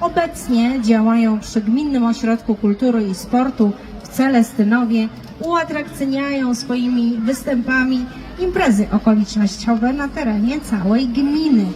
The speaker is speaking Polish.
Obecnie działają przy Gminnym Ośrodku Kultury i Sportu w Celestynowie, uatrakcyjniają swoimi występami imprezy okolicznościowe na terenie całej gminy.